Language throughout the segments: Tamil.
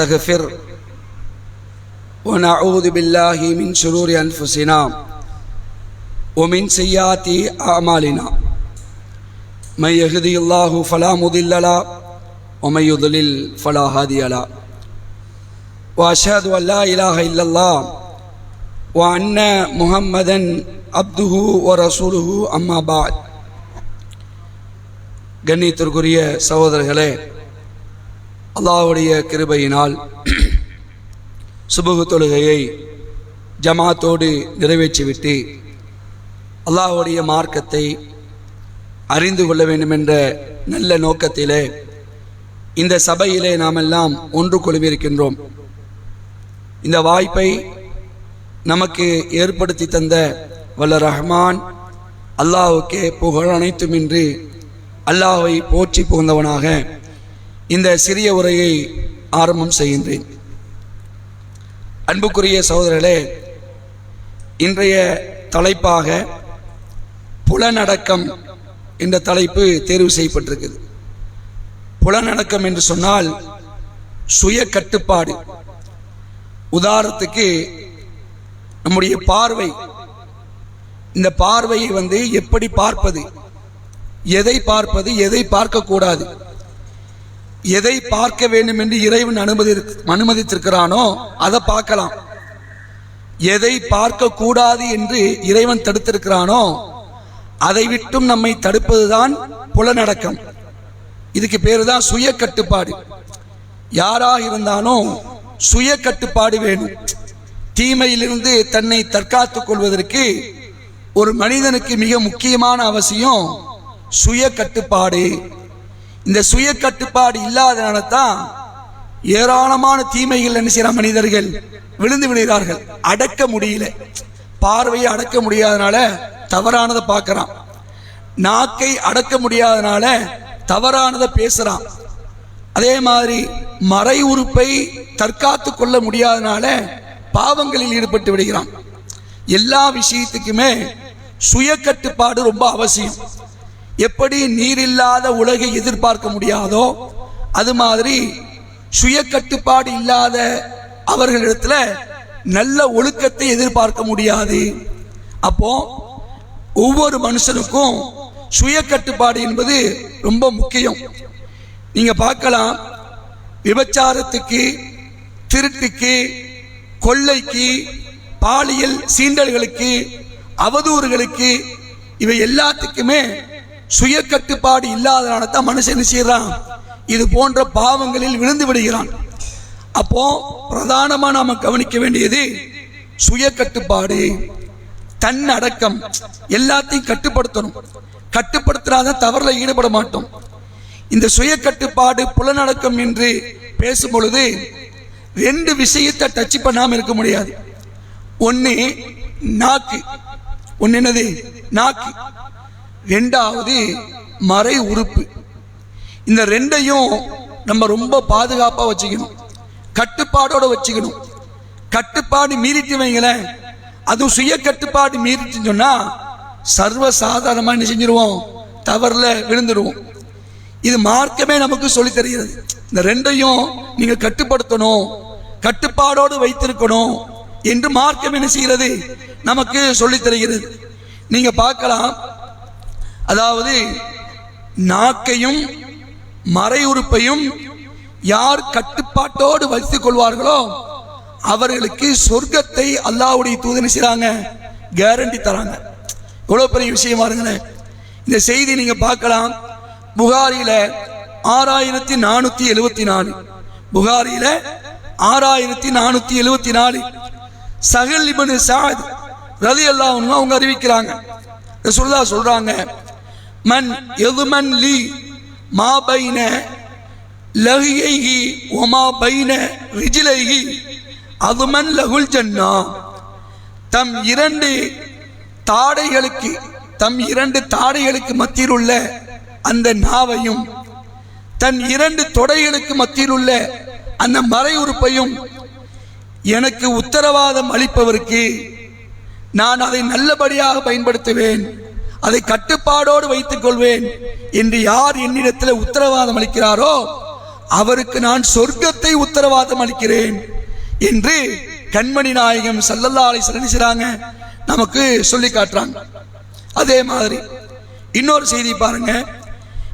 نستغفر ونعوذ بالله من شرور أنفسنا ومن سيئات أعمالنا من يهدي الله فلا مضل له ومن يضلل فلا هادي له وأشهد أن لا إله إلا الله وأن محمدا عبده ورسوله أما بعد கண்ணியத்திற்குரிய சகோதரர்களே அல்லாஹ்வுடைய கிருபையினால் சுபுகு தொழுகையை ஜமாத்தோடு நிறைவேற்றிவிட்டு அல்லாஹ்வுடைய மார்க்கத்தை அறிந்து கொள்ள வேண்டும் என்ற நல்ல நோக்கத்திலே இந்த சபையிலே நாம் எல்லாம் ஒன்று குழுமியிருக்கின்றோம். இந்த வாய்ப்பை நமக்கு ஏற்படுத்தி தந்த வல்ல ரஹ்மான் அல்லாஹுக்கே புகழ் அனைத்துமின்றி அல்லாஹை போற்றி புகுந்தவனாக இந்த சிறிய உரையை ஆரம்பம் செய்கின்றேன். அன்புக்குரிய சகோதரர்களே இன்றைய தலைப்பாக புலனடக்கம் என்ற தலைப்பு தேர்வு செய்யப்பட்டிருக்குது புலனடக்கம் என்று சொன்னால் சுய கட்டுப்பாடு. உதாரணத்துக்கு நம்முடைய பார்வை. இந்த பார்வையை வந்து எப்படி பார்ப்பது? எதை பார்ப்பது? எதை பார்க்கக்கூடாது? எதை பார்க்க வேண்டும் என்று இறைவன் அனுமதி அனுமதித்திருக்கிறானோ அதை பார்க்கலாம். எதை பார்க்க கூடாது என்று இறைவன் தடுத்திருக்கிறானோ அதை விட்டும் நம்மை தடுப்பதுதான் புலனடக்கம். இதுக்கு பேரு தான் சுய கட்டுப்பாடு யாராக இருந்தாலும் சுய கட்டுப்பாடு வேணும். தீமையிலிருந்து தன்னை தற்காத்துக் கொள்வதற்கு ஒரு மனிதனுக்கு மிக முக்கியமான அவசியம் சுய கட்டுப்பாடு இந்த சுய கட்டுப்பாடு இல்லாதனால தான் ஏராளமான தீமைகள் என்ன செய்யற மனிதர்கள்? விழுந்து விடுகிறார்கள் அடக்க முடியல. பார்வையை அடக்க முடியாதனால தவறானதை பார்க்கறான். நாக்கை அடக்க முடியாதனால தவறானதை பேசுறான். அதே மாதிரி மறை உறுப்பை தற்காத்து கொள்ள முடியாதனால பாவங்களில் ஈடுபட்டு விடுகிறான். எல்லா விஷயத்துக்குமே சுய கட்டுப்பாடு ரொம்ப அவசியம். எப்படி நீர் இல்லாத உலகை எதிர்பார்க்க முடியாதோ அது மாதிரி சுய கட்டுப்பாடு இல்லாத அவர்களிடத்துல நல்ல ஒழுக்கத்தை எதிர்பார்க்க முடியாது. அப்போ ஒவ்வொரு மனுஷனுக்கும் சுய கட்டுப்பாடு என்பது ரொம்ப முக்கியம். நீங்க பார்க்கலாம் விபச்சாரத்துக்கு திருட்டுக்கு கொள்ளைக்கு பாலியல் சீண்டல்களுக்கு அவதூறுகளுக்கு இவை எல்லாத்துக்குமே சுய கட்டுப்பாடு இல்லாதனால தான் மனுஷன் என்ன இது போன்ற பாவங்களில் விழுந்து விடுகிறான். அப்போ பிரதானமாக நாம் கவனிக்க வேண்டியது சுய கட்டுப்பாடு தன் அடக்கம் எல்லாத்தையும் கட்டுப்படுத்தணும். கட்டுப்படுத்தினாதான் தவறில் ஈடுபட மாட்டோம். இந்த சுய கட்டுப்பாடு புலனடக்கம் என்று பேசும் பொழுது ரெண்டு விஷயத்தை டச் பண்ணாமல் இருக்க முடியாது. ஒன்று நாக்கு. ஒன்று என்னது? நாக்கு. ரெண்டாவது மறை உறுப்பு. இந்த ரெண்டையும் நம்ம ரொம்ப பாதுகாப்பாக வச்சுக்கணும். கட்டுப்பாடோடு வச்சுக்கணும். கட்டுப்பாடு மீறிட்டு வைங்களேன். அதுவும் சுய கட்டுப்பாடு மீறிட்டுன்னு சொன்னால் சர்வசாதாரணமாக என்ன செஞ்சிருவோம்? தவறில் விழுந்துருவோம். இது மார்க்கமே நமக்கு சொல்லி தருகிறது. இந்த ரெண்டையும் நீங்கள் கட்டுப்படுத்தணும். கட்டுப்பாடோடு வைத்திருக்கணும் என்று மார்க்கம் என்ன செய்கிறது? நமக்கு சொல்லி தருகிறது. நீங்கள் பார்க்கலாம். அதாவது நாக்கையும் மறை உறுப்பையும் யார் கட்டுப்பாட்டோடு வைத்துக் கொள்வார்களோ அவர்களுக்கு சொர்க்கத்தை அல்லாஹ்வுடைய தூதனை செய்றாங்க கேரண்டி தராங்க. எவ்வளவு பெரிய விஷயம் பாருங்களேன். இந்த செய்தி நீங்க பார்க்கலாம். புகாரியில் ஆறாயிரத்தி நானூத்தி எழுபத்தி நாலு. புகாரியில் ஆறாயிரத்தி நானூத்தி எழுபத்தி நாலு. சஹல் இபனு சாத் ரதி அல்லாஹ் அவங்க அறிவிக்கிறாங்க. ரசூலுல்லா சொல்றாங்க மன் எதுமன் லி மா பைன லஹியைஹி ஒமா பைன ரிஜிலைகி அதுமன் லகுல் ஜன்னா தம் இரண்டு தாடைகளுக்கு தம் இரண்டு தாடைகளுக்கு மத்தியில் உள்ள அந்த நாவையும் தன் இரண்டு தொடைகளுக்கு மத்தியில் உள்ள அந்த மறை உறுப்பையும் எனக்கு உத்தரவாதம் அளிப்பவருக்கு நான் அதை நல்லபடியாக பயன்படுத்துவேன். அதை கட்டுப்பாடோடு வைத்துக் கொள்வேன். என்று யார் என்னிடத்தில் உத்தரவாதம் அளிக்கிறாரோ அவருக்கு நான் சொர்க்கத்தை உத்தரவாதம் அளிக்கிறேன். என்று கண்மணி நாயகம் சல்லல்லா அலிஸ்வரன் செய்கிறாங்க நமக்கு சொல்லி காட்டுறாங்க. அதே மாதிரி இன்னொரு செய்தி பாருங்க.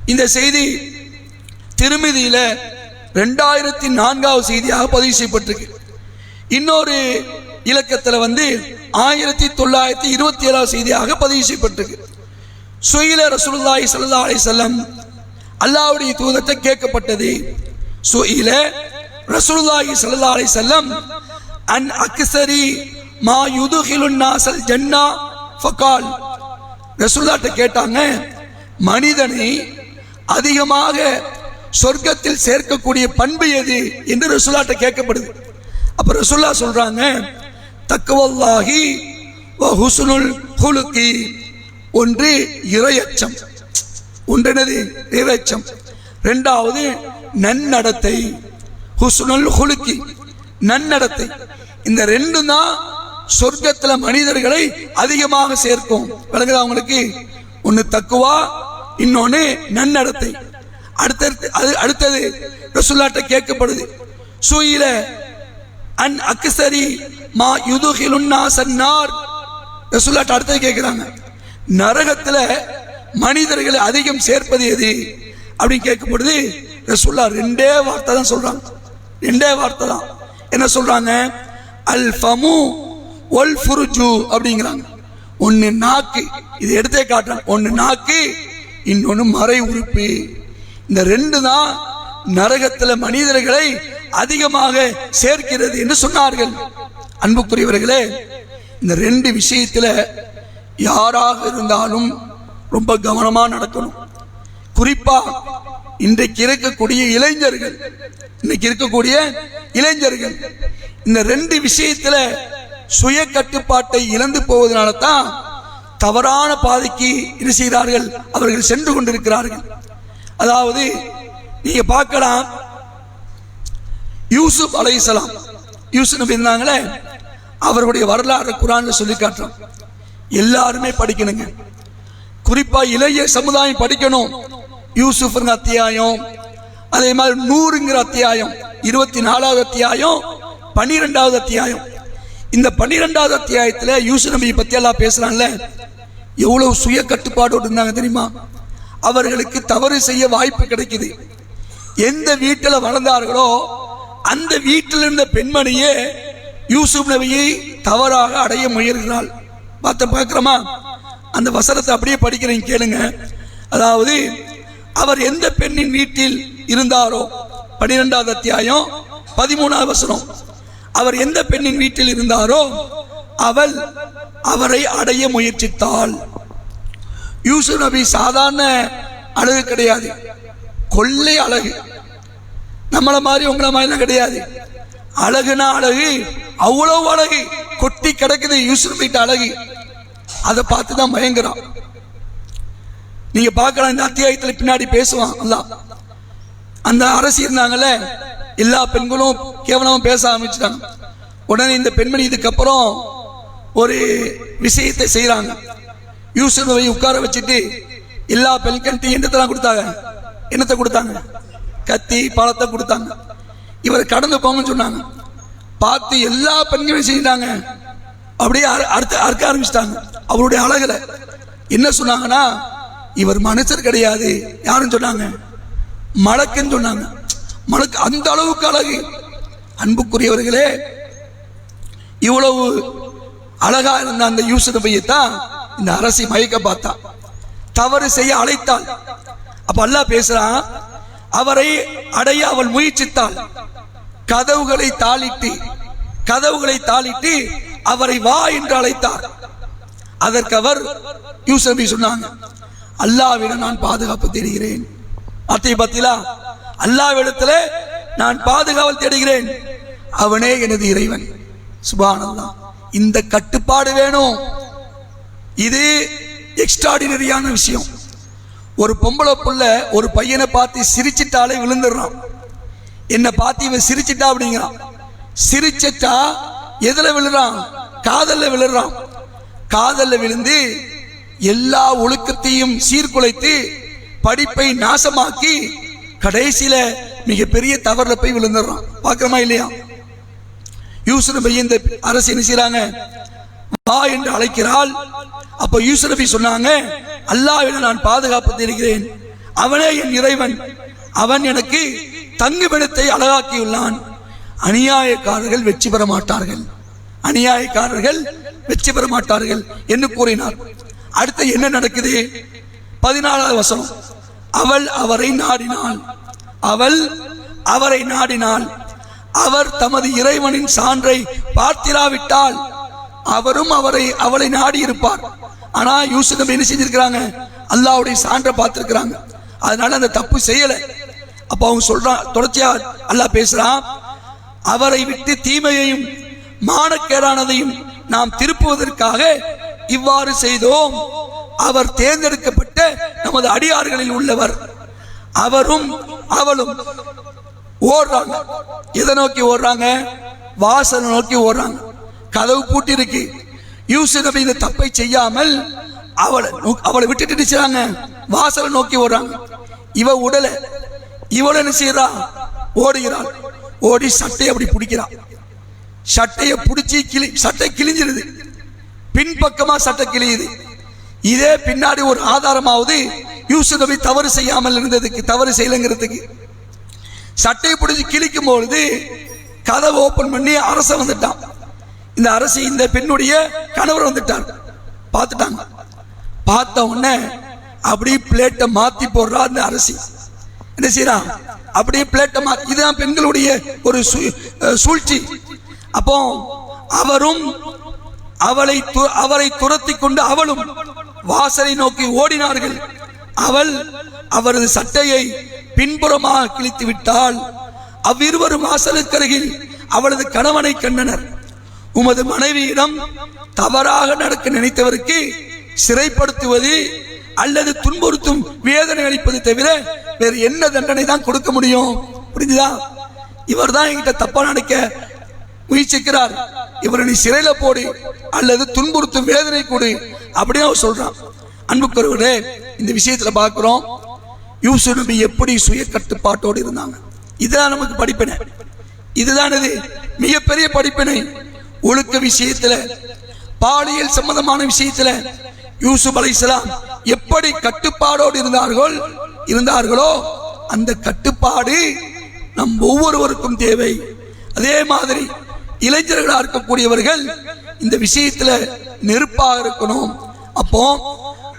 இந்த செய்தி திருமதியில் ரெண்டாயிரத்தி நான்காவது செய்தியாக பதிவு செய்யப்பட்டிருக்கு. இன்னொரு இலக்கத்தில் வந்து ஆயிரத்தி தொள்ளாயிரத்தி இருபத்தி ஏழாவது செய்தியாக பதிவு செய்யப்பட்டிருக்கு. சுயில ரசூலுல்லாஹி சல்லா அலி வஸல்லம் அல்லாவுடைய தூதத்தை கேட்கப்பட்டது. சுயில ரசூலுல்லாஹி சல்லா அலி வஸல்லம் அன் அக்சரி மா யுதுகிலுன் நாசல் ஜன்னா ஃபகால். ரசூலுல்லாஹ்ட்ட கேட்டாங்க மனிதனை அதிகமாக சொர்க்கத்தில் சேர்க்கக்கூடிய பண்பு எது? என்று ரசூலுல்லாஹ்ட்ட கேட்கப்படுது. அப்ப ரசூல்லா சொல்றாங்க தக்குவல்லாகி ஹுசுனுல் ஹுலுக்கி. ஒன்று இரையச்சம் ஒன்றினது இரையச்சம். ரெண்டாவது நன்னடத்தை ஹுசுனல் ஹுலுக்கி நன்னடத்தை. இந்த ரெண்டும் தான் சொர்க்கத்தில் மனிதர்களை அதிகமாக சேர்க்கும். விளங்குதா அவங்களுக்கு ஒன்று தக்குவா இன்னொன்று நன்னடத்தை. அடுத்தது அது அடுத்தது ரசுல்லாட்ட கேட்கப்படுது. சூயில அன் அக்சரி மா யுதுகிலுன்னா சன்னார் ரசுல்லாட்ட அடுத்தது கேட்குறாங்க. நரகத்தில் மனிதர்களை அதிகம் சேர்ப்பது எது? அப்படின்னு கேட்கும் பொழுது ரசுல்லா ரெண்டே வார்த்தை தான் சொல்றாங்க. ரெண்டே வார்த்தை தான். என்ன சொல்றாங்க? அல் ஃபமு ஒல் ஃபுருஜு அப்படிங்கிறாங்க. ஒன்று நாக்கு. இது எடுத்தே காட்டுறாங்க. ஒன்று நாக்கு இன்னொன்று மறை உறுப்பு. இந்த ரெண்டு தான் நரகத்தில் மனிதர்களை அதிகமாக சேர்க்கிறது என்று சொன்னார்கள். அன்புக்குரியவர்களே இந்த ரெண்டு விஷயத்தில் யாராக இருந்தாலும் ரொம்ப கவனமா நடக்கணும். குறிப்பா இன்றைக்கு இருக்கக்கூடிய இளைஞர்கள் இன்னைக்கு இருக்கக்கூடிய இளைஞர்கள் இந்த ரெண்டு விஷயத்துல சுய கட்டுப்பாட்டை இழந்து போவதனால தான் தவறான பாதைக்கு என்ன செய்கிறார்கள்? அவர்கள் சென்று கொண்டிருக்கிறார்கள். அதாவது நீங்க பார்க்கலாம். யூசுப் அலைஹிஸ்ஸலாம் யூசுப் இருந்தாங்களே அவருடைய வரலாறு குரான் சொல்லி காட்டுறோம் எல்லாருமே படிக்கணுங்க. குறிப்பா இளைய சமுதாயம் படிக்கணும். யூசுஃபுங்கிற அத்தியாயம் அதே மாதிரி நூறுங்கிற அத்தியாயம் இருபத்தி நாலாவது அத்தியாயம் பன்னிரெண்டாவது அத்தியாயம். இந்த பன்னிரெண்டாவது அத்தியாயத்தில் யூசு நபியை பற்றி எல்லாம் பேசுறாங்கல்ல எவ்வளவு சுய கட்டுப்பாடோடு இருந்தாங்க தெரியுமா? அவர்களுக்கு தவறு செய்ய வாய்ப்பு கிடைக்குது. எந்த வீட்டில் வளர்ந்தார்களோ அந்த வீட்டில் இருந்த பெண்மணியே யூசுப் நபியை தவறாக அடைய முயல்கிறாள். பார்த்த பார்க்குறோமா? அந்த வசனத்தை அப்படியே படிக்கிறேன் கேளுங்க. அதாவது அவர் எந்த பெண்ணின் வீட்டில் இருந்தாரோ பனிரெண்டாவது அத்தியாயம் பதிமூணாவது வசனம். அவர் எந்த பெண்ணின் வீட்டில் இருந்தாரோ அவள் அவரை அடைய முயற்சித்தாள். யூசு நபி சாதாரண அழகு கிடையாது. கொள்ளை அழகு. நம்மளை மாதிரி உங்களை மாதிரிலாம் கிடையாது. அழகுனா அழகு அவ்வளவு அழகு கொட்டி கிடக்குது யூசுப் நபிட்ட அழகு. அதை பார்த்து தான் பயங்கரம் நீங்க பார்க்கலாம் இந்த அத்தியாயத்தில் பின்னாடி பேசுவான் அல்ல அந்த அரசு இருந்தாங்கல்ல எல்லா பெண்களும் கேவலமாக பேச ஆரம்பிச்சிட்டாங்க. உடனே இந்த பெண்மணி இதுக்கப்புறம் ஒரு விஷயத்தை செய்றாங்க. யூசுஃபை உட்கார வச்சுட்டு எல்லா பெண்கள்ட்டையும் என்னத்தெல்லாம் கொடுத்தாங்க? என்னத்தை கொடுத்தாங்க? கத்தி பழத்தை கொடுத்தாங்க. இவர் கடந்து போங்கன்னு சொன்னாங்க. பார்த்து எல்லா பெண்களும் செய்தாங்க. அப்படியே அறு- அறுத்து அறுக்க ஆரம்பிச்சிட்டாங்க. அவருடைய அழகில். என்ன சொன்னாங்கன்னா இவர் மனுஷர் கிடையாது. யாருன்னு சொன்னாங்க? மலக்குன்னு சொன்னாங்க. மலக்கு அந்த அளவுக்கு அழகு. அன்புக்குரியவர்களே இவ்வளவு அழகா இருந்த அந்த யூசுப் தான் இந்த அரசி மயக்க பார்த்தா தவறு செய்ய அழைத்தாள். அப்ப அல்லாஹ் பேசுறான் அவரை அடைய அவள் முயற்சித்தாள். கதவுகளை தாளிட்டு கதவுகளை தாளிட்டு அவரை வா என்று அழைத்தார். அதற்கு அவர் யூசபி சொன்னாங்க அல்லாவிடம் நான் பாதுகாப்பு தேடுகிறேன். அத்தை பத்திலா அல்லாவிடத்துல நான் பாதுகாவல் தேடுகிறேன். அவனே எனது இறைவன். சுபானல்லா இந்த கட்டுப்பாடு வேணும். இது எக்ஸ்ட்ராடினரியான விஷயம். ஒரு பொம்பளை புள்ள ஒரு பையனை பார்த்து சிரிச்சிட்டாலே விழுந்துடுறான். என்னை பார்த்து இவன் சிரிச்சிட்டா அப்படிங்கிறான். சிரிச்சிட்டா எதுல விழுறான்? காதல்ல விழுறான். காதல்ல விழுந்து எல்லா ஒழுக்கத்தையும் சீர்குலைத்து படிப்பை நாசமாக்கி கடைசியில மிகப்பெரிய தவறுல போய் விழுந்துடுறான். பார்க்குறோமா இல்லையா? யூசுப் நபி இந்த அரசு என்ன செய்கிறாங்க வா என்று அழைக்கிறாள். அப்போ யூசுப் நபி சொன்னாங்க அல்லாஹ்விடம் நான் பாதுகாப்பு தேடுகிறேன் அவனே என் இறைவன். அவன் எனக்கு தங்குமிடத்தை அழகாக்கியுள்ளான். அநியாயக்காரர்கள் வெற்றி பெற மாட்டார்கள். அநியாயக்காரர்கள் வெற்றி பெற மாட்டார்கள் என்று கூறினார். அடுத்து என்ன நடக்குது? பதினாலாவது வசனம். அவள் அவரை நாடினாள். அவள் அவரை நாடினாள். அவர் தமது இறைவனின் சான்றை பார்த்திராவிட்டால் அவரும் அவரை அவளை நாடி இருப்பார் ஆனா யூசுப் என்ன செஞ்சிருக்கிறாங்க? அல்லாவுடைய சான்றை பார்த்திருக்கிறாங்க. அதனால அந்த தப்பு செய்யலை. அப்ப அவங்க சொல்றான் தொடர்ச்சியா அல்லாஹ் பேசுறான் அவரை விட்டு தீமையையும் மானக்கேடானதையும் நாம் திருப்புவதற்காக இவ்வாறு செய்தோம். அவர் தேர்ந்தெடுக்கப்பட்ட நமது அடியார்களில் உள்ளவர். அவரும் அவளும் ஓடுறாங்க. எதை நோக்கி ஓடுறாங்க? வாசலை நோக்கி ஓடுறாங்க. கதவு பூட்டி இருக்கு யூசுப் நபி இந்த தப்பை செய்யாமல் அவளை நோக்- அவளை விட்டுட்டு நினைச்சாங்க வாசலை நோக்கி ஓடுறாங்க. இவ உடலை இவள என்ன செய்யறா? ஓடுகிறாள் ஓடி சட்டையை அப்படி பிடிக்கிறாள் சட்டையை பிடிச்சி கிளி சட்டை கிழிஞ்சிருது. பின்பக்கமா சட்டை கிழியுது. இதே பின்னாடி ஒரு ஆதாரமாவது யூசுப் நபி தவறு செய்யாமல் இருந்ததுக்கு தவறு செய்யலைங்கிறதுக்கு. சட்டையை பிடிச்சி கிழிக்கும் பொழுது கதவை ஓப்பன் பண்ணி அரசன் வந்துட்டான். இந்த அரசு இந்த பெண்ணுடைய கணவர் வந்துட்டார். பார்த்துட்டாங்க. பார்த்த உடனே அப்படியே பிளேட்டை மாத்தி போடுறா அந்த அரசி. என்ன செய்யறா அப்படியே பிளேட்டை இதுதான் பெண்களுடைய ஒரு சூழ்ச்சி. அப்போ அவரும் அவளை அவரை துரத்தி கொண்டு அவளும் வாசலை நோக்கி ஓடினார்கள். அவள் அவரது சட்டையை பின்புறமாக கிழித்து விட்டால் அவ்விருவரும் வாசலுக்கருகில் அவளது கணவனை கண்டனர். உமது மனைவியிடம் தவறாக நடக்க நினைத்தவருக்கு சிறைப்படுத்துவது அல்லது துன்புறுத்தும் வேதனை அளிப்பது தவிர வேறு என்ன தண்டனை தான் கொடுக்க முடியும்? புரிஞ்சுதா? இவர் தான் என்கிட்ட தப்பா நினைக்க முயற்சிக்கிறார். இவரை நீ சிறையில போடு அல்லது துன்புறுத்தும் வேதனை கொடு அப்படின்னு அவர் சொல்றான். அன்புக்குறவர்களே இந்த விஷயத்துல பார்க்கிறோம் யூசு நபி எப்படி சுய கட்டுப்பாட்டோடு இருந்தாங்க. இதுதான் நமக்கு படிப்பினை. இதுதான் இது. மிகப்பெரிய படிப்பினை. ஒழுக்க விஷயத்துல பாலியல் சம்பந்தமான விஷயத்துல யூசுப் அலை எப்படி கட்டுப்பாடோடு இருந்தார்கள்? இருந்தார்களோ அந்த கட்டுப்பாடு நம் ஒவ்வொருவருக்கும் தேவை. அதே மாதிரி இளைஞர்களாக இருக்கக்கூடியவர்கள் இந்த விஷயத்துல நெருப்பாக இருக்கணும். அப்போ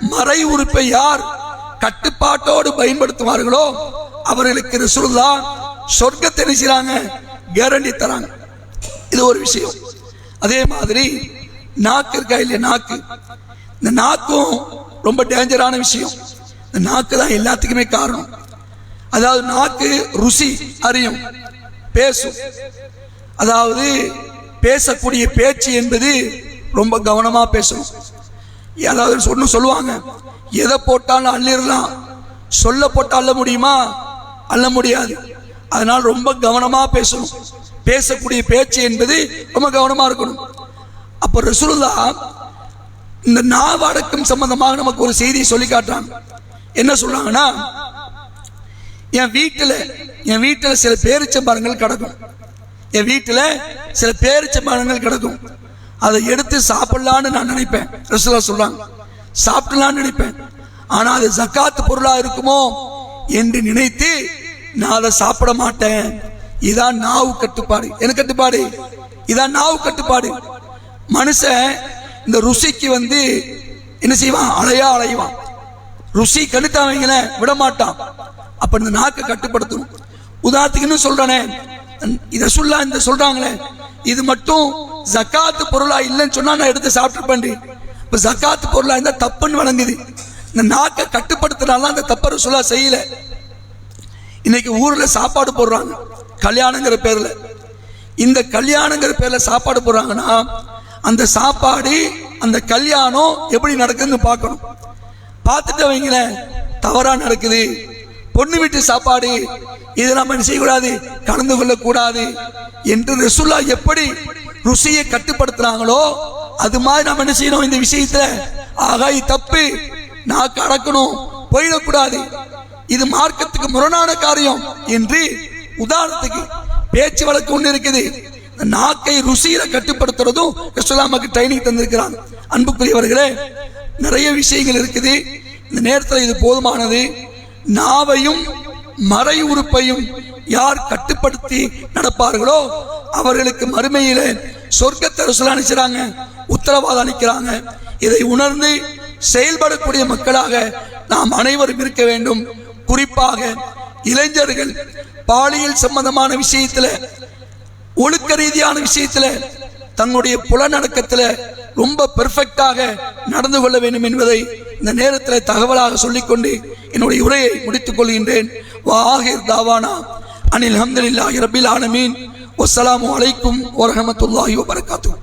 மறை உறுப்பை யார் கட்டுப்பாட்டோடு பயன்படுத்துவார்களோ அவர்களுக்கு ரிசுல்லா சொர்க்கத்தை நினைச்சாங்க கேரண்டி தராங்க. இது ஒரு விஷயம். அதே மாதிரி நாக்கு இருக்கா இல்லையா நாக்கு? இந்த நாக்கும் ரொம்ப டேஞ்சரான விஷயம். இந்த நாக்கு தான் எல்லாத்துக்குமே காரணம். அதாவது நாக்கு ருசி அறியும் பேசும். அதாவது பேசக்கூடிய பேச்சு என்பது ரொம்ப கவனமாக பேசணும். அதாவது ஒன்று சொல்லுவாங்க எதை போட்டாலும் அள்ளிடலாம். சொல்ல போட்டு அள்ள முடியுமா? அள்ள முடியாது. அதனால் ரொம்ப கவனமாக பேசணும். பேசக்கூடிய பேச்சு என்பது ரொம்ப கவனமாக இருக்கணும். அப்போ ரசூலுல்லா இந்த நாவடக்கம் சம்பந்தமாக நமக்கு ஒரு செய்தியை சொல்லி காட்டுறாங்க. என்ன சொல்றாங்கன்னா என் வீட்டில் என் வீட்டில் சில பேரிச்சம்பழங்கள் கிடக்கும். என் வீட்டில் சில பேரிச்சம்பழங்கள் கிடக்கும். அதை எடுத்து சாப்பிடலான்னு நான் நினைப்பேன். ரசூலா சொல்றாங்க. சாப்பிடலான்னு நினைப்பேன். ஆனால் அது ஜக்காத்து பொருளாக இருக்குமோ என்று நினைத்து நான் அதை சாப்பிட மாட்டேன். இதான் நாவு கட்டுப்பாடு. என்ன கட்டுப்பாடு? இதான் நாவு கட்டுப்பாடு. மனுஷன் இந்த ருசிக்கு வந்து என்ன செய்வான்? அலையா அலைவான். ருசி கணித்தவங்கள விட மாட்டான் அப்ப இந்த நாக்கை கட்டுப்படுத்தணும் உதாரணத்துக்கு இன்னும் சொல்றானே இதை சொல்ல இந்த சொல்றாங்களே இது மட்டும் ஜக்காத்து பொருளா இல்லைன்னு சொன்னா நான் எடுத்து சாப்பிட்டுருப்பேன் இப்ப ஜக்காத்து பொருளா இருந்தா தப்புன்னு வழங்குது இந்த நாக்கை கட்டுப்படுத்தினாலாம் அந்த தப்பரை சொல்ல செய்யல. இன்னைக்கு ஊர்ல சாப்பாடு போடுறாங்க. கல்யாணங்கிற பேர்ல. இந்த கல்யாணங்கிற பேர்ல சாப்பாடு போடுறாங்கன்னா அந்த சாப்பாடு அந்த கல்யாணம் எப்படி நடக்குதுன்னு பார்க்கணும். பார்த்துட்டு வைங்களேன் தவறாக நடக்குது. பொண்ணு வீட்டு சாப்பாடு இது நம்ம என்ன செய்யக்கூடாது? கலந்து கொள்ளக்கூடாது. என்று ரசுல்லா எப்படி ருசியை கட்டுப்படுத்துறாங்களோ அது மாதிரி நம்ம என்ன செய்யணும் இந்த விஷயத்துல? ஆகா இது தப்பு. நான் கடக்கணும். போயிடக்கூடாது. இது மார்க்கத்துக்கு முரணான காரியம் என்று உதாரணத்துக்கு பேச்சு வழக்கு ஒன்று இருக்குது நாக்கை ருசியில கட்டுப்படுத்துறதும் ரசூலாமாக்கு ட்ரைனிங் தந்திருக்கிறாங்க அன்புக்குரியவர்களே நிறைய விஷயங்கள் இருக்குது. இந்த நேரத்தில் இது போதுமானது. நாவையும் மறை உறுப்பையும் யார் கட்டுப்படுத்தி நடப்பார்களோ அவர்களுக்கு மறுமையில் சொர்க்கத்தை ரசூலா அனுப்பிச்சாங்க உத்தரவாதம் அளிக்கிறாங்க. இதை உணர்ந்து செயல்படக்கூடிய மக்களாக நாம் அனைவரும் இருக்க வேண்டும். குறிப்பாக இளைஞர்கள் பாலியல் சம்பந்தமான விஷயத்தில் ஒழுக்க ரீதியான விஷயத்தில் தன்னுடைய புலநடக்கத்தில் ரொம்ப பெர்ஃபெக்டாக நடந்து கொள்ள வேண்டும் என்பதை இந்த நேரத்தில் தகவலாக சொல்லிக்கொண்டு என்னுடைய உரையை முடித்துக் கொள்கின்றேன். வாஹிர் தாவானா. அனில் அஹமதுல்லாஹி ரபில் ஆலமீன். வஸ்ஸலாமு அலைக்கும் வரஹமத்துல்லாஹி வபரகாத்துஹு.